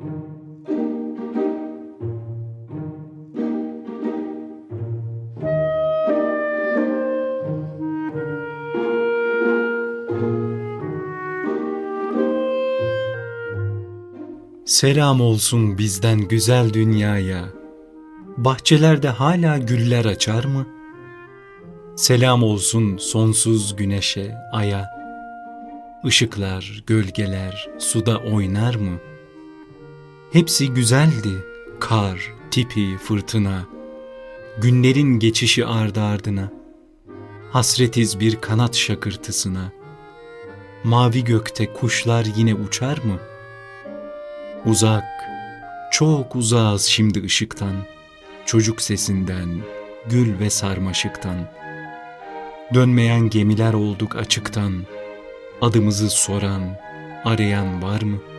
Selam olsun bizden güzel dünyaya. Bahçelerde hala güller açar mı? Selam olsun sonsuz güneşe, aya. Işıklar, gölgeler suda oynar mı? Hepsi güzeldi. Kar, tipi, fırtına. Günlerin geçişi ardı ardına. Hasretiz bir kanat şakırtısına. Mavi gökte kuşlar yine uçar mı?'' Uzak, çok uzağız şimdi ışıktan, çocuk sesinden, gül ve sarmaşıktan. Dönmeyen gemiler olduk açıktan, adımızı soran, arayan var mı?''